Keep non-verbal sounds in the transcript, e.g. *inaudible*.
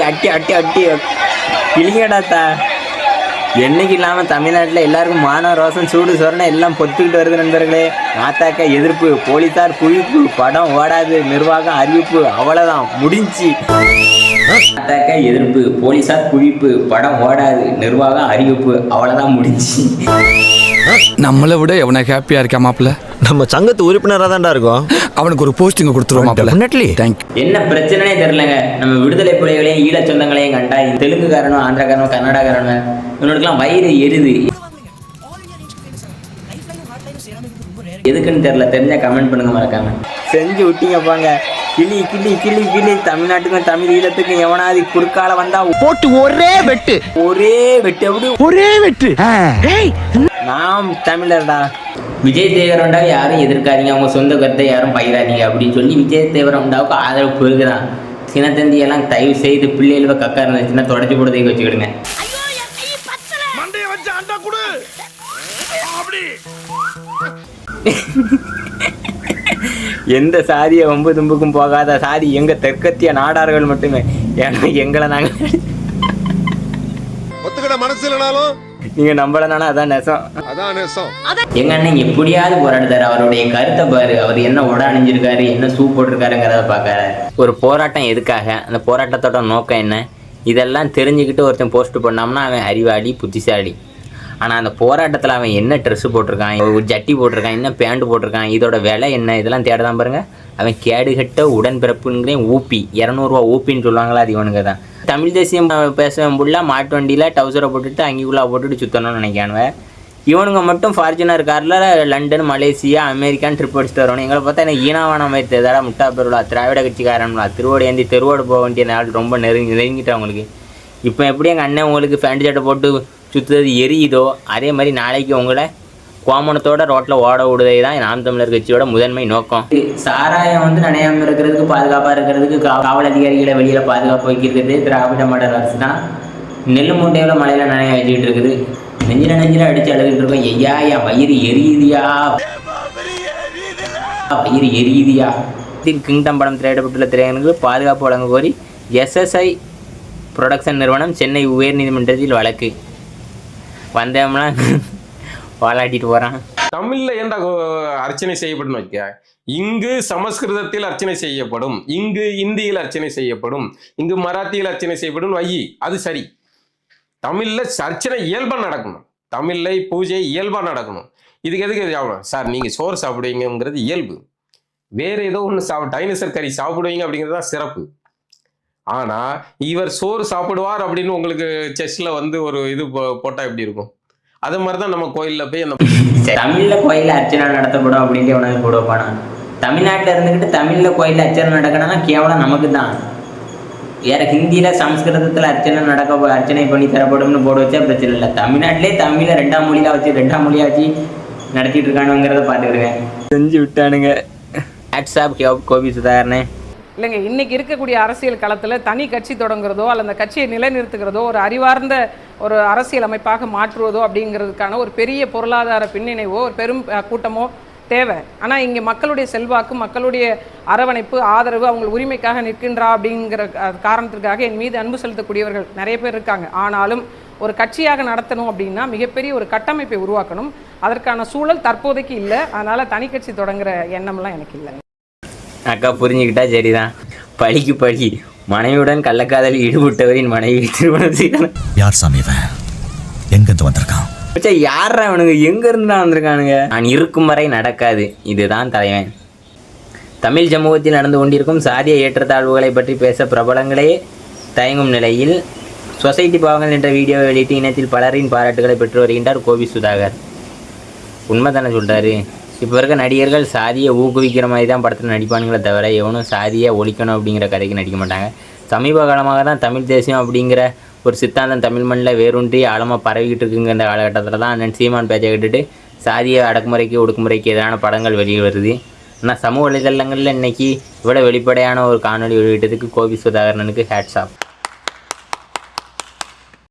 அட்டி அட்டி அட்டி அட்டி. இழிங்கடாத்தா என்னைக்கு இல்லாமல் தமிழ்நாட்டில் எல்லாருக்கும் மான ரோசம் சூடு சொரணை எல்லாம் பொத்துக்கிட்டு வருது நண்பர்களே. நாத்தாக்க எதிர்ப்பு போலீஸார் குவிப்பு படம் ஓடாது நிர்வாகம் அறிவிப்பு அவ்வளோதான் முடிஞ்சு. நாத்தாக்க எதிர்ப்பு போலீசார் குவிப்பு படம் ஓடாது நிர்வாகம் அறிவிப்பு அவ்வளோதான் முடிஞ்சு. நம்மளை விட எவனை ஹாப்பியா இருக்கா மாப்பிள்ள? நம்ம சங்கத்து உறுப்பினராக தான்டா இருக்கோம். அவனுக்கு ஒரு போஸ்டிங் கொடுத்துருவோம் மாப்பிள்ள. Definitely. தேங்க்யூ என்ன பிரச்சனைனே தெரிலங்க நம்ம விடுதலை புலிகளையும் ஈழச் சொந்தங்களையும் கண்டா தெலுங்குக்காரனும் ஆந்திராக்காரனும் கன்னடாக்காரனும் இவனுக்குலாம் வயிறு எரியுது எதுக்குன்னு தெரியல தெரிஞ்சா கமெண்ட் பண்ணுங்க மறக்காம. செஞ்சு விட்டீங்க போங்க. கிளி கிளி கிளி கிளி. தமிழ்நாட்டுக்கும் தமிழ் ஈழத்துக்கும் எவனாவது குறுக்கால வந்தா போட்டு ஒரே வெட்டு. ஒரே வெட்டு. எப்படி? ஒரே வெட்டு. நாம் தமிழர்டா. விஜய் தேவரண்டா யாரும் எதிர்க்காதீங்க. அவங்க சொந்த கருத்தை யாரும் பயிராதீங்க அப்படின்னு சொல்லி விஜய் தேவரண்டாவுக்கு ஆதரவு பெருகுதான் சினத்தந்தி எல்லாம் தயவு செய்து பிள்ளைகள கக்கா இருந்துச்சுன்னா தொடச்சி போடுறதுக்கு வச்சுக்கிடுங்க. *laughs* எந்த சாதிய வம்பு தும்புக்கும் போகாத சாதி எங்க தெற்கத்திய நாடார்கள் மட்டுமே. ஏன்னா எங்களை நாங்க ஒத்துக்கிட மனசு இல்லைனாலும். நீங்க நம்பலனானா அதான் நெசம். அதான் நேசம். எங்க அண்ணன் எப்படியாவது போராடுறாரு அவருடைய கருத்தை பாரு. அவர் என்ன உட அணிஞ்சிருக்காரு என்ன சூ போட்டிருக்காருங்கிறத பார்க்கறாரு ஒரு போராட்டம் எதுக்காக? அந்த போராட்டத்தோட நோக்கம் என்ன? இதெல்லாம் தெரிஞ்சுக்கிட்டு ஒருத்தன் போஸ்ட் பண்ணாம்னா அவன் அறிவாளி புத்திசாலி. ஆனால் அந்த போராட்டத்தில் அவன் என்ன ட்ரெஸ்ஸு போட்டிருக்கான் ஒரு ஜட்டி போட்டிருக்கான் என்ன பேண்ட் போட்டிருக்கான் இதோட விலை என்ன இதெல்லாம் தேடதான் பாருங்கள் அவன் கேடுகட்ட உடன்பிறப்புங்கிறேன் ஊப்பி இரநூறுவா ஊப்பின்னு சொல்லுவாங்களா அது இவனுங்க தான் தமிழ் தேசியம் பேசுவேன் ஃபுல்லாக மாட்டு வண்டியில் டவுசரை போட்டுட்டு அங்கிக்குள்ளா போட்டுட்டு சுற்றணும்னு நினைக்கானுவன் இவனுங்க மட்டும் ஃபார்ச்சுனர் காரில் லண்டன் மலேசியா அமெரிக்கான்னு ட்ரிப் அடிச்சுட்டு வரணும் எங்களை பார்த்தா எனக்கு ஈனாவான மாதிரி தெரியாதா. முட்டா பெருவிழா திராவிட கட்சிக்காரன்களா திருவோடு ஏந்தி தெருவோடு போக வேண்டிய நாள் ரொம்ப நெருங்கி நெருங்கிட்டு அவங்களுக்கு. இப்போ எப்படி எங்கள் அண்ணன் உங்களுக்கு பேண்ட் சட்டை போட்டு சுற்றுறது எரியுதோ அதே மாதிரி நாளைக்கு உங்களை கோமணத்தோட ரோட்டில் ஓட விடுதே தான் நாம் தமிழர் கட்சியோட முதன்மை நோக்கம். சாராயம் வந்து நனையாமல் இருக்கிறதுக்கு பாதுகாப்பாக இருக்கிறதுக்கு காவல் அதிகாரிகளை வெளியில் பாதுகாப்பு வைக்கிறது திராவிட மாடல் அரசு தான் நெல் மூட்டையில் மழையில் நனைய வச்சுக்கிட்டு இருக்குது. நெஞ்சில நெஞ்சில அடிச்சு அழுதுட்டு இருக்கோம். ஐயா என் வயிறு எரியுதியா? வயிறு எரியுதியா? கிங்டம் படம் திரையிடப்பட்டுள்ள திரையரங்குக்கு பாதுகாப்பு வழங்க கோரி எஸ்எஸ்ஐ புரொடக்ஷன் நிறுவனம் சென்னை உயர்நீதிமன்றத்தில் வழக்கு. வந்தோம்னா வாலாட்டிட்டு போகிறான் தமிழ்ல ஏன்டா கோ- அர்ச்சனை செய்யப்படும் வைக்க? இங்கு சமஸ்கிருதத்தில் அர்ச்சனை செய்யப்படும். இங்கு இந்தியில் அர்ச்சனை செய்யப்படும். இங்கு மராத்தியில் அர்ச்சனை செய்யப்படும். வை அது சரி. தமிழ்ல அர்ச்சனை இயல்பா நடக்கணும். தமிழ்ல பூஜை இயல்பா நடக்கணும். இதுக்கு எதுக்கு இது ஆகணும்? சார் நீங்க சோறு சாப்பிடுவீங்கிறது இயல்பு. வேற ஏதோ ஒன்று சாப்பிட டைனோசர் கறி சாப்பிடுவீங்க அப்படிங்கிறது தான் சிறப்பு. ஆனா இவர் சோறு சாப்பிடுவார் அப்படின்னு உங்களுக்கு செஸ்ல வந்து ஒரு இது போ- போட்டா எப்படி இருக்கும்? அது மாதிரி தான் நம்ம கோயில்ல போய் அந்த தமிழ்ல கோயில்ல அர்ச்சனை நடத்தப்படும் அப்படின்ட்டு உனக்கு போட வைப்பானா தமிழ்நாட்டில் இருந்துக்கிட்டு தமிழ்ல கோயில்ல அர்ச்சனை நடக்கணும்னா கேவலம் நமக்கு தான் வேற ஹிந்தியில சமஸ்கிருதத்துல அர்ச்சனை நடக்க அர்ச்சனை பண்ணி தரப்படும்னு போட வச்சா பிரச்சனை இல்லை. தமிழ்நாட்டிலே தமிழை ரெண்டாம் மொழியில வச்சு ரெண்டாம் மொழியா வச்சு நடத்திட்டு இருக்கானுங்கிறத பார்த்துக்கிடுங்க செஞ்சு விட்டானுங்க. வாட்ஸ்அப் கோபி சுதாகரனே. இல்லைங்க இன்றைக்கி இருக்கக்கூடிய அரசியல் களத்தில் தனி கட்சி தொடங்குறதோ அல்ல அந்த கட்சியை நிலைநிறுத்துகிறதோ ஒரு அறிவார்ந்த ஒரு அரசியல் அமைப்பாக மாற்றுவதோ அப்படிங்கிறதுக்கான ஒரு பெரிய பொருளாதார பின்னிணைவோ ஒரு பெரும் கூட்டமோ தேவை. ஆனால் இங்கே மக்களுடைய செல்வாக்கு மக்களுடைய அரவணைப்பு ஆதரவு அவங்க உரிமைக்காக நிற்கின்றா அப்படிங்கிற காரணத்திற்காக என் மீது அன்பு செலுத்தக்கூடியவர்கள் நிறைய பேர் இருக்காங்க. ஆனாலும் ஒரு கட்சியாக நடத்தணும் அப்படின்னா மிகப்பெரிய ஒரு கட்டமைப்பை உருவாக்கணும். அதற்கான சூழல் தற்போதைக்கு இல்லை. அதனால் தனி கட்சி தொடங்குற எண்ணம்லாம் எனக்கு இல்லை அக்கா புரிஞ்சுக்கிட்டா சரிதான். பழிக்கு பழி. மனைவியுடன் கள்ளக்காதலில் ஈடுபட்டவரின் மனைவி திருமணம் செய்தார் யார் சாமி இவன்? எங்கிருந்து வந்திருக்கான்? மச்சா யாரா அவனுங்க எங்க இருந்தா வந்திருக்கானுங்க? நான் இருக்கும் வரை நடக்காது. இதுதான் தலைவன். தமிழ் சமூகத்தில் நடந்து கொண்டிருக்கும் சாதிய ஏற்றத்தாழ்வுகளை பற்றி பேச பிரபலங்களே தயங்கும் நிலையில் சொசைட்டி பாவங்கள் என்ற வீடியோவை வெளியிட்டு இணையத்தில் பலரின் பாராட்டுகளை பெற்று வருகின்றார் கோபி சுதாகர். உண்மை தானே சொல்றாரு? இப்போ இருக்க நடிகர்கள் சாதியை ஊக்குவிக்கிற மாதிரி தான் படத்தில் நடிப்பானுங்களே தவிர எவனும் சாதியை ஒழிக்கணும் அப்படிங்கிற கதைக்கு நடிக்க மாட்டாங்க. சமீப காலமாக தான் தமிழ் தேசியம் அப்படிங்கிற ஒரு சித்தாந்தம் தமிழ் மண்ணில் வேரூன்றி ஆழமாக பரவிக்கிட்டு இருக்குங்கிற இந்த காலகட்டத்தில் தான் அண்ணன் சீமான் பேச்சை கேட்டுட்டு சாதிய அடக்குமுறைக்கு ஒடுக்குமுறைக்கு எதிரான படங்கள் வெளியே வருது. ஆனால் சமூக வலைதளங்களில் இன்னைக்கு இவ்வளோ வெளிப்படையான ஒரு காணொளி வெளியிட்டதுக்கு கோபி சுதாகரனுக்கு ஹேட்ஸ் ஆஃப்